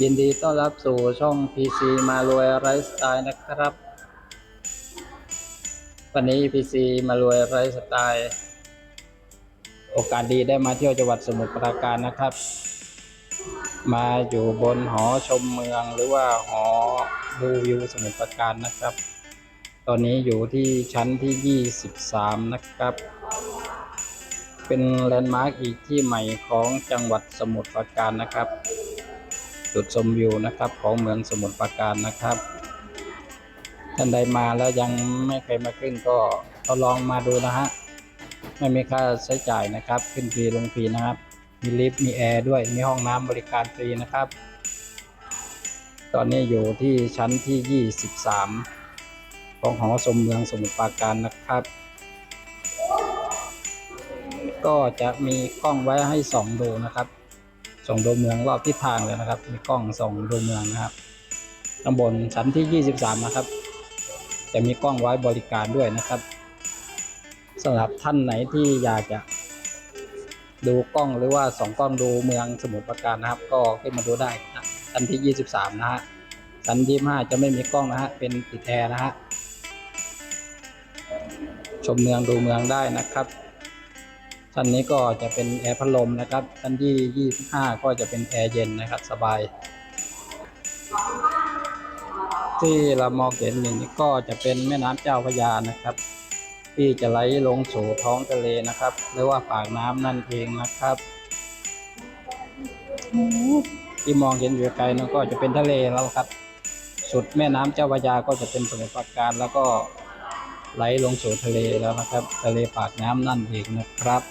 ยินดีต้อนรับสู่ช่อง PC มารวยไลฟ์สไตล์นะครับ วันนี้ PC มารวยไลฟ์สไตล์ โอกาสดีได้มาเที่ยวจังหวัดสมุทรปราการนะครับ มาอยู่บนหอชมเมืองหรือว่าหอดูวิวสมุทรปราการนะครับ ตอนนี้อยู่ที่ชั้นที่ 23 นะครับ เป็นแลนด์มาร์กอีกที่ใหม่ของจังหวัดสมุทรปราการนะครับ จุดชมวิวนะครับของเมืองสมุทรปราการนะครับ ท่านใดมาแล้วยังไม่เคยมาขึ้นก็ทดลองมาดูนะฮะไม่มีค่าใช้จ่ายนะครับ ขึ้นฟรีลงฟรีนะครับ มีลิฟต์มีแอร์ด้วยมีห้องน้ำบริการฟรีนะครับ ตอนนี้อยู่ที่ชั้นที่ 23 ของหอชมเมืองสมุทรปราการนะครับ ก็จะมีกล้องไว้ให้ส่องดูนะครับส่องดูเมืองรอบทิศทางเลยนะครับ มีกล้องส่องดูเมืองนะครับตำบลชั้นที่ 23 นะครับ จะมีกล้องไว้บริการด้วยนะครับสำหรับท่านไหนที่อยากจะดูกล้องหรือว่าส่องกล้องดูเมืองสมุทรปราการนะครับ ก็ขึ้นมาดูได้นะชั้นที่ 23 นะฮะชั้น25จะไม่มีกล้องนะฮะเป็นติดแอร์นะฮะชมเมืองดูเมืองได้นะครับ ชั้นนี้ก็จะเป็นแอร์พัดลมนะครับชั้นที่ 25 ก็จะเป็นแอร์เย็นนะครับสบาย ที่เรามองเห็นอยู่นี่ก็จะเป็นแม่น้ำเจ้าพระยานะครับ ที่จะไหลลงสู่ท้องทะเลนะครับ หรือว่าปากน้ำนั่นเองนะครับที่มองเห็นอยู่ไกลนั่นก็จะเป็นทะเลแล้วครับ สุดแม่น้ำเจ้าพระยาก็จะเป็นสมุทรปราการแล้วก็ไหลลงสู่ทะเลแล้วนะครับ ทะเลปากน้ำนั่นเองนะครับ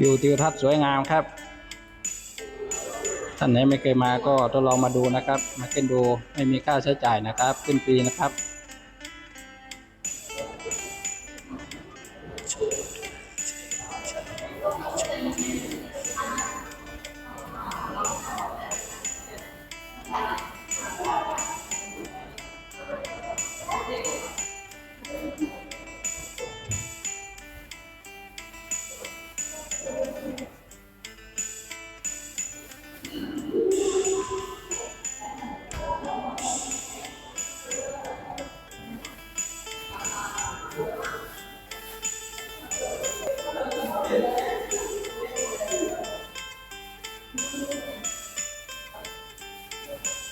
วิวทิวทัศน์สวยงามครับ ท่านไหนไม่เคยมาก็ทดลองมาดูนะครับ มาขึ้นดูไม่มีค่าใช้จ่ายนะครับขึ้นฟรีนะครับ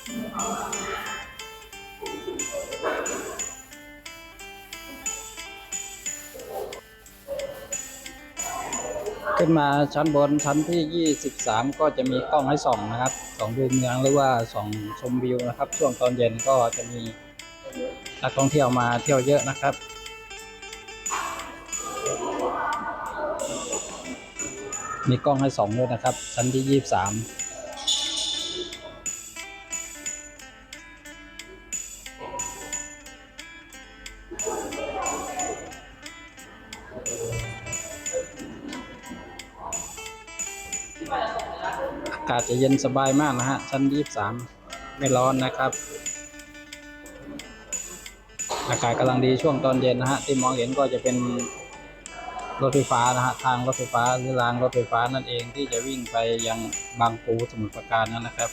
ขึ้นมาชั้นบนชั้นที่ 23 ก็จะมีกล้องให้ส่องนะครับส่องดูเมืองหรือว่าส่องชมวิวนะครับ ช่วงตอนเย็นก็จะมีนักท่องเที่ยวมาเที่ยวเยอะนะครับมีกล้องให้ส่องด้วยนะครับ ชั้นที่ 23ากาศจะเย็นสบายมากนะฮะ ชั้น 23 ไม่ร้อนนะครับ อากาศกำลังดีช่วงตอนเย็นนะฮะ ที่มองเห็นก็จะเป็นรถไฟฟ้านะฮะ ทางรถไฟฟ้าหรือรางรถไฟฟ้านั่นเองที่จะวิ่งไปยังบางปูสมุทรปราการนั่นนะครับ